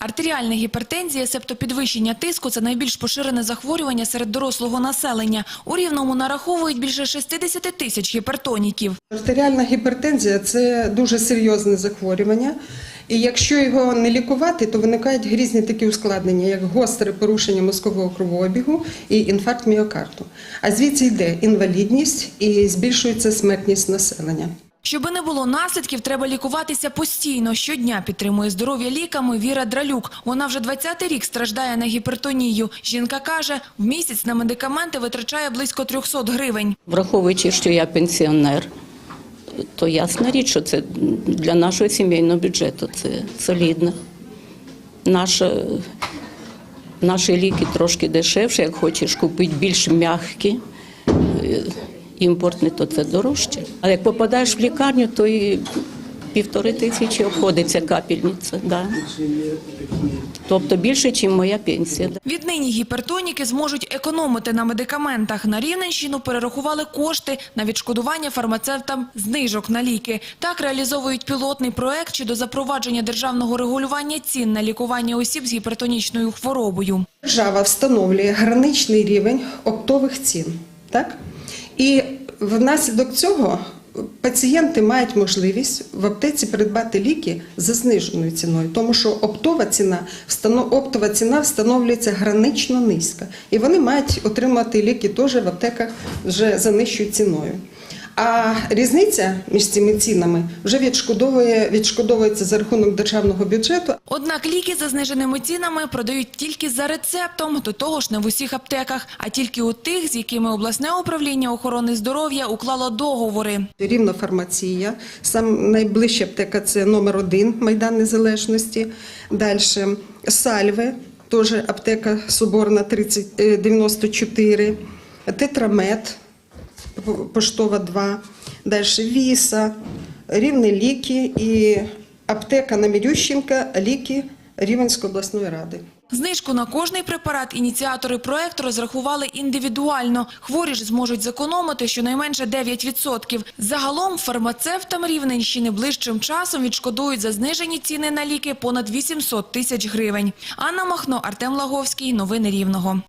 Артеріальна гіпертензія, себто підвищення тиску – це найбільш поширене захворювання серед дорослого населення. У Рівному нараховують більше 60 тисяч гіпертоніків. Артеріальна гіпертензія це дуже серйозне захворювання. І якщо його не лікувати, то виникають різні такі ускладнення, як гостре порушення мозкового кровообігу і інфаркт міокарду. А звідси йде інвалідність і збільшується смертність населення. Щоби не було наслідків, треба лікуватися постійно. Щодня підтримує здоров'я ліками Віра Дралюк. Вона вже 20-й рік страждає на гіпертонію. Жінка каже, в місяць на медикаменти витрачає близько 300 гривень. Враховуючи, що я пенсіонер, то ясна річ, що це для нашого сімейного бюджету це солідно. Наша, наші ліки трошки дешевші, як хочеш купити більш м'які, е, імпортні, то це дорожче. А як попадаєш в лікарню, то і півтори тисячі обходиться капельниця. Да. Тобто більше, ніж моя пенсія. Віднині гіпертоніки зможуть економити на медикаментах. На Рівненщину перерахували кошти на відшкодування фармацевтам знижок на ліки. Так реалізовують пілотний проект щодо запровадження державного регулювання цін на лікування осіб з гіпертонічною хворобою. Держава встановлює граничний рівень оптових цін. Так? І внаслідок цього пацієнти мають можливість в аптеці придбати ліки за зниженою ціною, тому що оптова ціна, оптова ціна встановлюється гранично низька. І вони мають отримати ліки теж в аптеках вже за нижчою ціною. А різниця між цими цінами вже відшкодовує, відшкодовується за рахунок державного бюджету, Однак ліки за зниженими цінами продають тільки за рецептом, до того ж не в усіх аптеках, а тільки у тих, з якими обласне управління охорони здоров'я уклало договори. Рівно фармація. Сам найближча аптека це номер один Майдан Незалежності. Далі Сальве, теж аптека Соборна 30, е, 94, Тетрамет, Поштова 2, далі Віса, Рівне ліки і аптека на Мірющенка, ліки Рівенської обласної ради. Знижку на кожний препарат ініціатори проекту розрахували індивідуально. Хворі ж зможуть зекономити щонайменше 9%. Загалом фармацевтам Рівненщини ближчим часом відшкодують за знижені ціни на ліки понад 800 тисяч гривень. Анна Махно, Артем Лаговський. Новини Рівного.